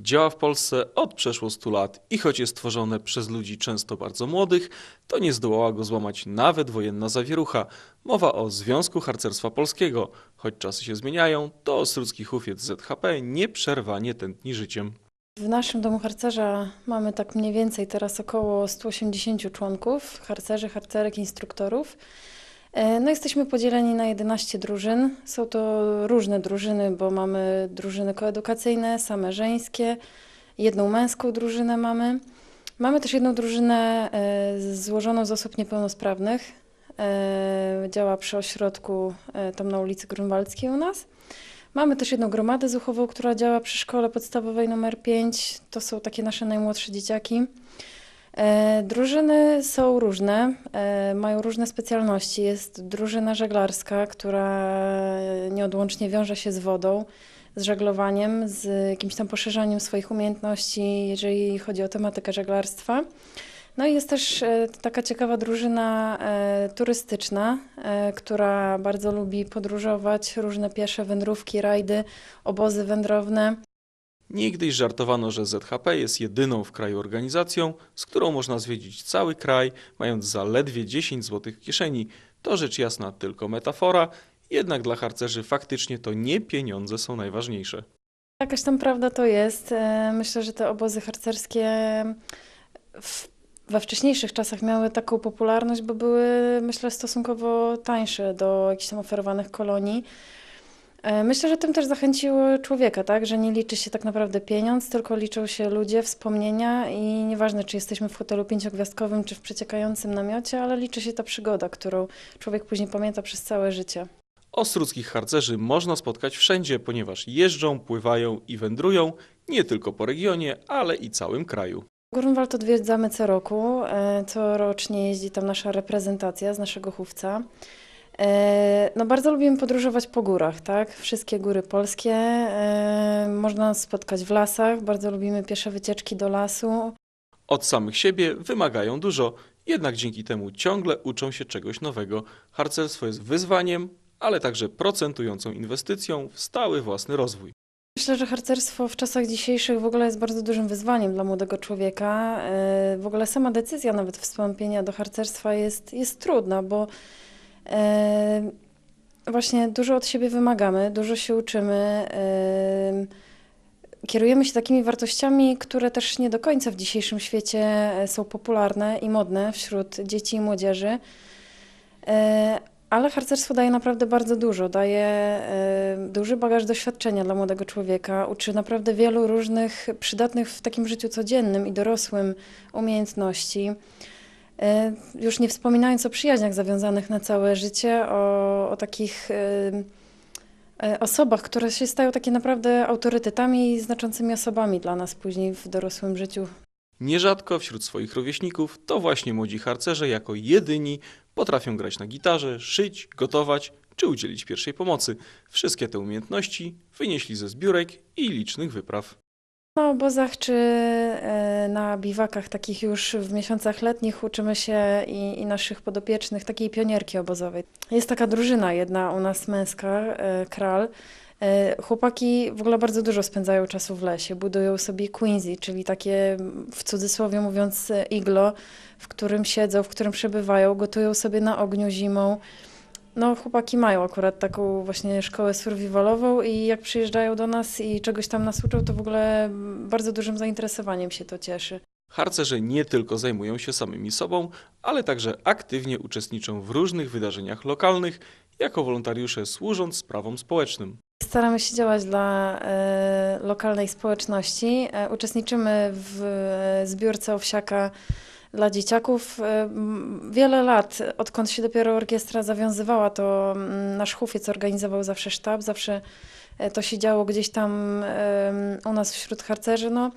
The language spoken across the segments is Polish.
Działa w Polsce od przeszło 100 lat i choć jest tworzone przez ludzi często bardzo młodych, to nie zdołała go złamać nawet wojenna zawierucha. Mowa o Związku Harcerstwa Polskiego. Choć czasy się zmieniają, to Ostrucki Hufiec ZHP nieprzerwanie tętni życiem. W naszym domu harcerza mamy tak mniej więcej teraz około 180 członków, harcerzy, harcerek, instruktorów. E, No jesteśmy podzieleni na 11 drużyn. Są to różne drużyny, bo mamy drużyny koedukacyjne, same żeńskie, jedną męską drużynę mamy. Mamy też jedną drużynę e, złożoną z osób niepełnosprawnych. E, Działa przy ośrodku tam na ulicy Grunwaldzkiej u nas. Mamy też jedną gromadę zuchową, która działa przy szkole podstawowej numer 5. To są takie nasze najmłodsze dzieciaki. E, drużyny są różne, e, mają różne specjalności. Jest drużyna żeglarska, która nieodłącznie wiąże się z wodą, z żeglowaniem, z jakimś tam poszerzaniem swoich umiejętności, jeżeli chodzi o tematykę żeglarstwa. No i jest też e, taka ciekawa drużyna turystyczna, która bardzo lubi podróżować, różne piesze wędrówki, rajdy, obozy wędrowne. Niegdyś żartowano, że ZHP jest jedyną w kraju organizacją, z którą można zwiedzić cały kraj, mając zaledwie 10 zł w kieszeni. To rzecz jasna tylko metafora, jednak dla harcerzy faktycznie to nie pieniądze są najważniejsze. Jakaś tam prawda to jest. E, Myślę, że te obozy harcerskie w, we wcześniejszych czasach miały taką popularność, bo były, myślę, stosunkowo tańsze do jakichś tam oferowanych kolonii. E, Myślę, że tym też zachęciło człowieka, tak? Że nie liczy się tak naprawdę pieniądz, tylko liczą się ludzie, wspomnienia i nieważne, czy jesteśmy w hotelu pięciogwiazdkowym, czy w przeciekającym namiocie, ale liczy się ta przygoda, którą człowiek później pamięta przez całe życie. Ostruckich harcerzy można spotkać wszędzie, ponieważ jeżdżą, pływają i wędrują nie tylko po regionie, ale i całym kraju. Grunwald odwiedzamy co roku. E, Corocznie jeździ tam nasza reprezentacja z naszego chówca. E, No bardzo lubimy podróżować po górach, tak? Wszystkie góry polskie. e, Można nas spotkać w lasach. Bardzo lubimy piesze wycieczki do lasu. Od samych siebie wymagają dużo, jednak dzięki temu ciągle uczą się czegoś nowego. Harcerstwo jest wyzwaniem, ale także procentującą inwestycją w stały własny rozwój. Myślę, że harcerstwo w czasach dzisiejszych w ogóle jest bardzo dużym wyzwaniem dla młodego człowieka. E, W ogóle sama decyzja nawet wstąpienia do harcerstwa jest, jest trudna, bo właśnie dużo od siebie wymagamy, dużo się uczymy. Kierujemy się takimi wartościami, które też nie do końca w dzisiejszym świecie e, są popularne i modne wśród dzieci i młodzieży. E, ale harcerstwo daje naprawdę bardzo dużo. Daje duży bagaż doświadczenia dla młodego człowieka. Uczy naprawdę wielu różnych przydatnych w takim życiu codziennym i dorosłym umiejętności. E, Już nie wspominając o przyjaźniach zawiązanych na całe życie, o, o takich e, e, osobach, które się stają takie naprawdę autorytetami i znaczącymi osobami dla nas później w dorosłym życiu. Nierzadko wśród swoich rówieśników to właśnie młodzi harcerze jako jedyni potrafią grać na gitarze, szyć, gotować czy udzielić pierwszej pomocy. Wszystkie te umiejętności wynieśli ze zbiórek i licznych wypraw. Na obozach czy e, na biwakach takich już w miesiącach letnich uczymy się i, i naszych podopiecznych takiej pionierki obozowej. Jest taka drużyna jedna u nas męska, e, kral. E, Chłopaki w ogóle bardzo dużo spędzają czasu w lesie, budują sobie quinzy, czyli takie w cudzysłowie mówiąc iglo, w którym siedzą, w którym przebywają, gotują sobie na ogniu zimą. No, chłopaki mają akurat taką właśnie szkołę survivalową i jak przyjeżdżają do nas i czegoś tam nas uczą, to w ogóle bardzo dużym zainteresowaniem się to cieszy. Harcerze nie tylko zajmują się samymi sobą, ale także aktywnie uczestniczą w różnych wydarzeniach lokalnych, jako wolontariusze służąc sprawom społecznym. Staramy się działać dla e, lokalnej społeczności. E, uczestniczymy w e, zbiórce owsiaka dla dzieciaków. E, m, wiele lat, odkąd się dopiero orkiestra zawiązywała, to mm, nasz hufiec organizował zawsze sztab, zawsze e, to się działo gdzieś tam u nas wśród harcerzy. No,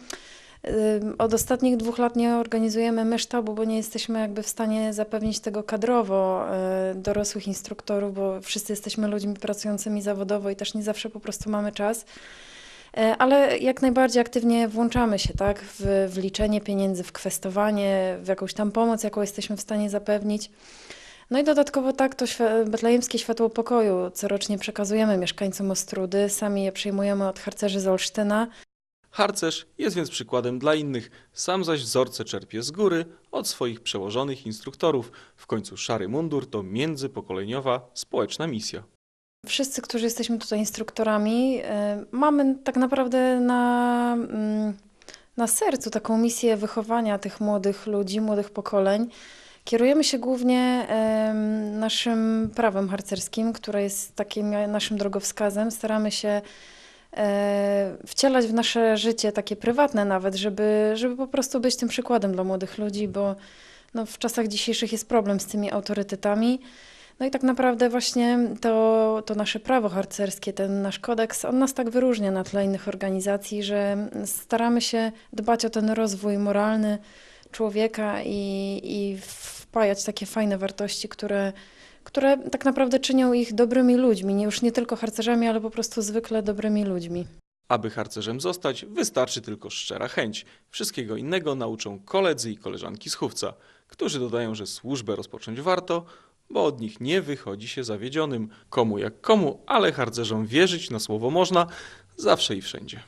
Od ostatnich dwóch lat nie organizujemy my sztabu, bo nie jesteśmy jakby w stanie zapewnić tego kadrowo y, dorosłych instruktorów, bo wszyscy jesteśmy ludźmi pracującymi zawodowo i też nie zawsze po prostu mamy czas. Y, Ale jak najbardziej aktywnie włączamy się tak, w, w liczenie pieniędzy, w kwestowanie, w jakąś tam pomoc, jaką jesteśmy w stanie zapewnić. No i dodatkowo tak, to Betlejemskie Światło Pokoju corocznie przekazujemy mieszkańcom Ostrudy, sami je przyjmujemy od harcerzy z Olsztyna. Harcerz jest więc przykładem dla innych, sam zaś wzorce czerpie z góry od swoich przełożonych instruktorów. W końcu szary mundur to międzypokoleniowa społeczna misja. Wszyscy, którzy jesteśmy tutaj instruktorami, e, mamy tak naprawdę na, mm, na sercu taką misję wychowania tych młodych ludzi, młodych pokoleń. Kierujemy się głównie naszym prawem harcerskim, które jest takim naszym drogowskazem. Staramy się e, wcielać w nasze życie, takie prywatne nawet, żeby, żeby po prostu być tym przykładem dla młodych ludzi, bo no, w czasach dzisiejszych jest problem z tymi autorytetami. No i tak naprawdę właśnie to, to nasze prawo harcerskie, ten nasz kodeks, on nas tak wyróżnia na tle innych organizacji, że staramy się dbać o ten rozwój moralny człowieka i, i wpajać takie fajne wartości, które, które tak naprawdę czynią ich dobrymi ludźmi, nie już nie tylko harcerzami, ale po prostu zwykle dobrymi ludźmi. Aby harcerzem zostać, wystarczy tylko szczera chęć. Wszystkiego innego nauczą koledzy i koleżanki z chówca, którzy dodają, że służbę rozpocząć warto, bo od nich nie wychodzi się zawiedzionym. Komu jak komu, ale harcerzom wierzyć na słowo można zawsze i wszędzie.